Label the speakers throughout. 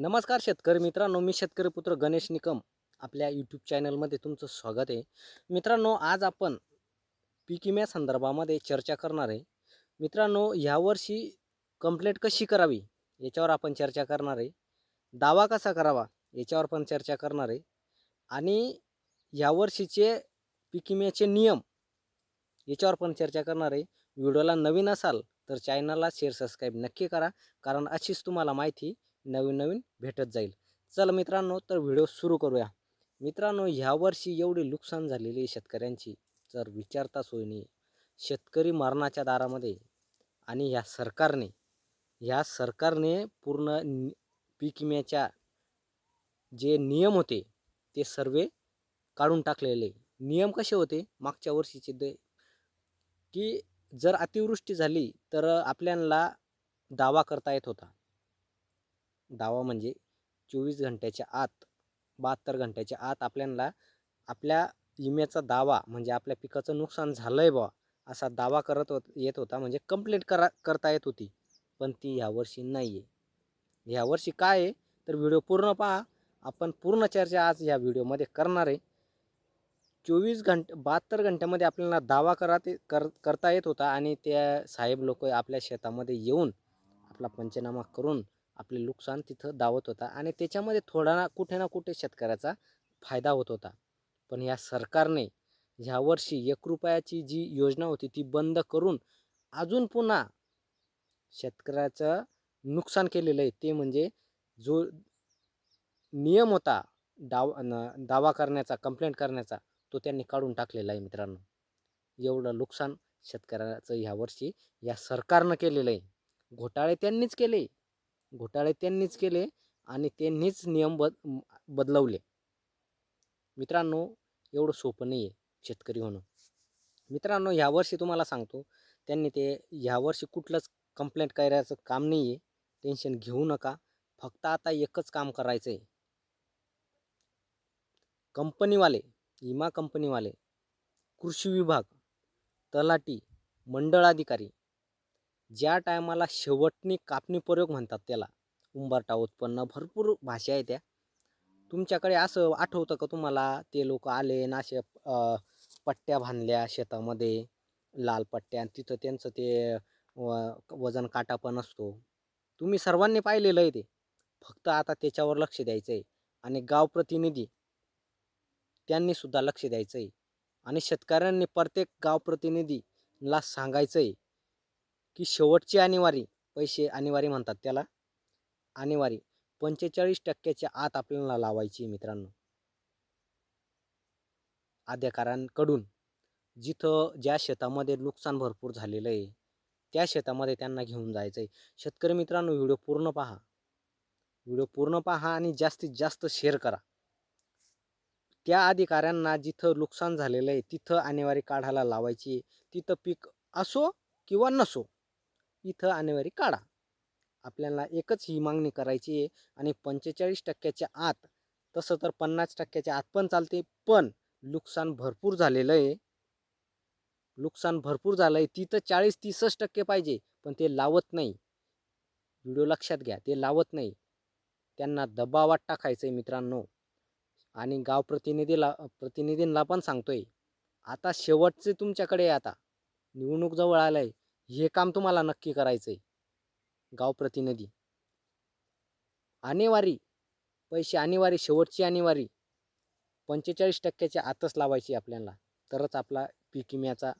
Speaker 1: नमस्कार शेतकरी मित्रांनो मी शेतकरी पुत्र गणेश निकम. आपल्या यूट्यूब चॅनलमध्ये तुमचं स्वागत आहे. मित्रांनो आज आपण पीक विम्या संदर्भामध्ये चर्चा करणार आहे. मित्रांनो ह्यावर्षी कंप्लेंट कशी करावी याच्यावर आपण चर्चा करणार आहे. दावा कसा करावा याच्यावर पण चर्चा करणार आहे. आणि यावर्षीचे पीक विम्याचे नियम याच्यावर पण चर्चा करणार आहे. व्हिडिओला नवीन असाल तर चॅनलला शेअर सबस्क्राईब नक्की करा. कारण अशीच तुम्हाला माहिती नवीन नवीन भेटत जाईल. चला मित्रांनो तर व्हिडिओ सुरू करूया. मित्रांनो ह्या वर्षी एवढी नुकसान झालेली आहे शेतकऱ्यांची. तर विचारता सोय शेतकरी मरणाच्या दारामध्ये आणि ह्या सरकारने ह्या सरकारने पूर्ण पीक विम्याच्या जे नियम होते ते सर्व काढून टाकलेले नियम कसे होते? मागच्या वर्षीचे दे की जर अतिवृष्टी झाली तर आपल्याला दावा करता येत होता. दावा म्हणजे चोवीस घंट्याच्या आत बहात्तर घंट्याच्या आत आपल्याला आपल्या विम्याचा दावा म्हणजे आपल्या पिकाचं नुकसान झालं आहे बा असा दावा करत होत येत होता म्हणजे कंप्लेंट करा करता येत होती. पण ती ह्यावर्षी नाही आहे ह्यावर्षी काय आहे? तर व्हिडिओ पूर्ण पहा. आपण पूर्ण चर्चा आज ह्या व्हिडिओमध्ये करणार आहे. चोवीस घंटे बहात्तर घंट्यामध्ये आपल्याला दावा करा ते कर करता येत होता आणि त्या साहेब लोक आपल्या शेतामध्ये येऊन आपला पंचनामा करून आपले नुकसान तिथं दावत होता आणि त्याच्यामध्ये थोडा ना कुठे ना कुठे शेतकऱ्याचा फायदा होत होता. पण या सरकारने ह्या वर्षी एक रुपयाची जी योजना होती ती बंद करून अजून पुन्हा शेतकऱ्याचं नुकसान केलेलं आहे ते म्हणजे जो नियम होता दाव न- दावा करण्याचा कंप्लेंट करण्याचा तो त्यांनी काढून टाकलेला आहे मित्रांनो. एवढं नुकसान शेतकऱ्याचं ह्या वर्षी या सरकारनं केलेलं आहे. घोटाळे त्यांनीच केले. घोटाळे त्यांनीच केले आणि त्यांनीच नियम बद बदलवले. मित्रांनो एवढं सोपं नाही आहे शेतकरी होणं. मित्रांनो ह्यावर्षी तुम्हाला सांगतो त्यांनी ते ह्यावर्षी कुठलंच कंप्लेंट करायचं काम नाही आहे टेन्शन घेऊ नका. फक्त आता एकच काम करायचं आहे कंपनीवाले विमा कंपनीवाले कृषी विभाग तलाठी मंडळाधिकारी ज्या टायमाला शेवटनी कापणी प्रयोग म्हणतात त्याला उंबरटा उत्पन्न भरपूर भाषा आहे त्या. तुमच्याकडे असं आठवतं का तुम्हाला? ते लोक आले ना असे पट्ट्या बांधल्या शेतामध्ये लाल पट्ट्या आणि तिथं त्यांचं ते व- वजन काटा पण असतो. तुम्ही सर्वांनी पाहिलेलं आहे ते. फक्त आता त्याच्यावर लक्ष द्यायचं आहे. आणि गाव प्रतिनिधी त्यांनी सुद्धा लक्ष द्यायचं आहे. आणि शेतकऱ्यांनी प्रत्येक गाव प्रतिनिधीला सांगायचं आहे. की शेवटची आणीवारी पैसे आणीवारी म्हणतात त्याला. आणीवारी पंचेचाळीस टक्क्याच्या आत आपल्याला लावायची मित्रांनो. अधिकाऱ्यांकडून जिथं ज्या शेतामध्ये नुकसान भरपूर झालेलं आहे त्या शेतामध्ये त्यांना घेऊन जायचं आहे शेतकरी मित्रांनो व्हिडिओ पूर्ण पहा. व्हिडिओ पूर्ण पहा आणि जास्तीत जास्त शेअर करा. त्या अधिकाऱ्यांना जिथं नुकसान झालेलं आहे तिथं आणेवारी काढायला लावायची तिथं पीक असो किंवा नसो इथं आणेवारी काढा. आपल्याला एकच ही मागणी करायची आहे आणि पंचेचाळीस टक्क्याच्या आत तसं तर पन्नास टक्क्याच्या आत पण चालते पण नुकसान भरपूर झालेलं आहे. नुकसान भरपूर झालं आहे तिथं चाळीस तीसच टक्के पाहिजे पण ते लावत नाही. व्हिडिओ लक्षात घ्या ते लावत नाही. त्यांना दबावात टाकायचं आहे मित्रांनो. आणि गाव प्रतिनिधीला प्रतिनिधींना पण सांगतोय. आता शेवटचे तुमच्याकडे आहे आता. निवडणूक जवळ आलं आहे हे काम तुम्हाला नक्की करायचं आहे गाव प्रतिनिधी. आणेवारी पैसे आणेवारी शेवटची आणेवारी पंचेचाळीस टक्क्याच्या आतच लावायची आपल्याला. तरच आपला पीक विम्याचा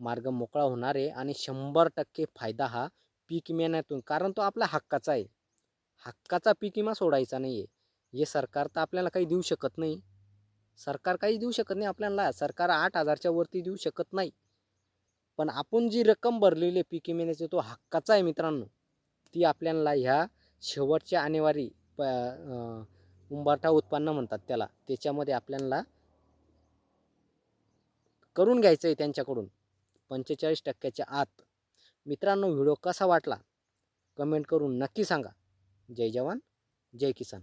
Speaker 1: मार्ग मोकळा होणार आहे आणि शंभर टक्के फायदा हा पीक विम्यातून. कारण तो आपला हक्काचा आहे. हक्काचा पीक विमा सोडायचा नाही आहे हे सरकार तर आपल्याला काही देऊ शकत नाही. सरकार काही देऊ शकत नाही आपल्याला. सरकार आठ हजारच्या वरती देऊ शकत नाही. पण आपण जी रक्कम भरलेली आहे पीक विम्याची तो हक्काचा आहे मित्रांनो. ती आपल्याला ह्या शेवटच्या आणेवारी प उंबरठा उत्पन्न म्हणतात त्याला. त्याच्यामध्ये आपल्याला करून घ्यायचं आहे त्यांच्याकडून. पंचेचाळीस टक्क्याच्या आत. मित्रांनो व्हिडिओ कसा वाटला? कमेंट करून नक्की सांगा. जय जवान जय किसान.